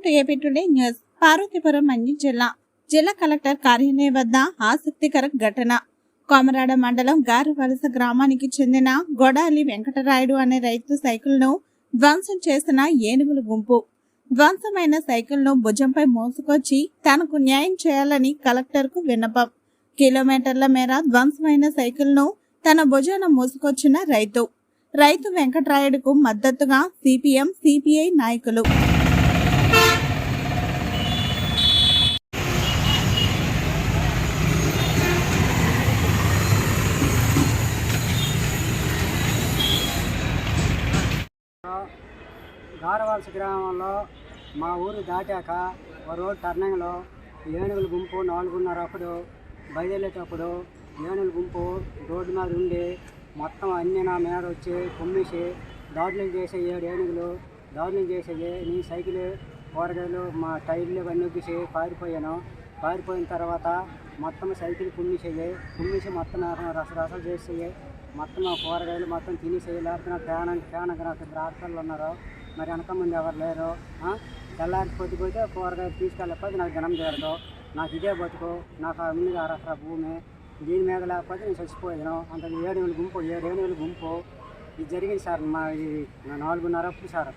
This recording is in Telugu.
Welcome to AP today news. Parvathipuram Manyam జిల్లా. జిల్లా కలెక్టర్ కార్యాలయం వద్ద ఆసక్తికర ఘటన. కొమరాడ మండలం గారు వలస గ్రామానికి చెందిన గొడాలి వెంకటరాయుడు అనే రైతు సైకిల్ను ధ్వంసం చేసిన ఏనుగుల గుంపు. ధ్వంసమైన సైకిల్ను భుజంపై మోసుకొచ్చి తనకు న్యాయం చేయాలని కలెక్టర్కు విన్నపం. కిలోమీటర్ల మేర ధ్వంసమైన సైకిల్ను తన భుజాన మోసుకొచ్చిన రైతు. రైతు వెంకటరాయుడుకు మద్దతుగా సిపిఎం సిపిఐ నాయకులు గారవలస గ్రామంలో మా ఊరు దాటాక ఒక రోజు టర్నింగ్లో ఏనుగుల గుంపు నాలుగున్నర అప్పుడు బయలుదేరేటప్పుడు ఏనుగుల గుంపు రోడ్డు మీద ఉండి మొత్తం అన్ని నా మీద వచ్చి కుమ్మేసి దాడులు చేసే ఏడు ఏనుగులు దాడులు చేసేవి నీ సైకిల్ కూరగాయలు మా టైర్లు ఇవన్నీ ఒగ్గేసి పారిపోయాను. పారిపోయిన తర్వాత మొత్తం సైకిల్ కుమ్మేసేవి కుమ్మేసి మొత్తం నాకు రసరసాలు చేసేవి మొత్తం కూరగాయలు మొత్తం తినేసేవి లేకపోతే నా ప్రాణం ప్రాణంగా నాకు ఇద్దరు ఆడపిల్లలు ఉన్నారు. మరి వెనక ముందు ఎవరు లేరు? ఆ? తెల్లారి పొద్దుపోతే కూరగాయలు తీసుకెళ్ళకపోతే నాకు జనం తీరదు. నాకు ఇదే బతుకు నాకు ఆ ఉంది అరసర భూమి. దీని మీద లేకపోతే నేను చచ్చిపోయాను. అంత ఏడు వేలు గుంపు ఏడు వేలు గుంపు. ఇది జరిగింది సార్ మా ఇది నాలుగున్నర అప్పుడు సార్.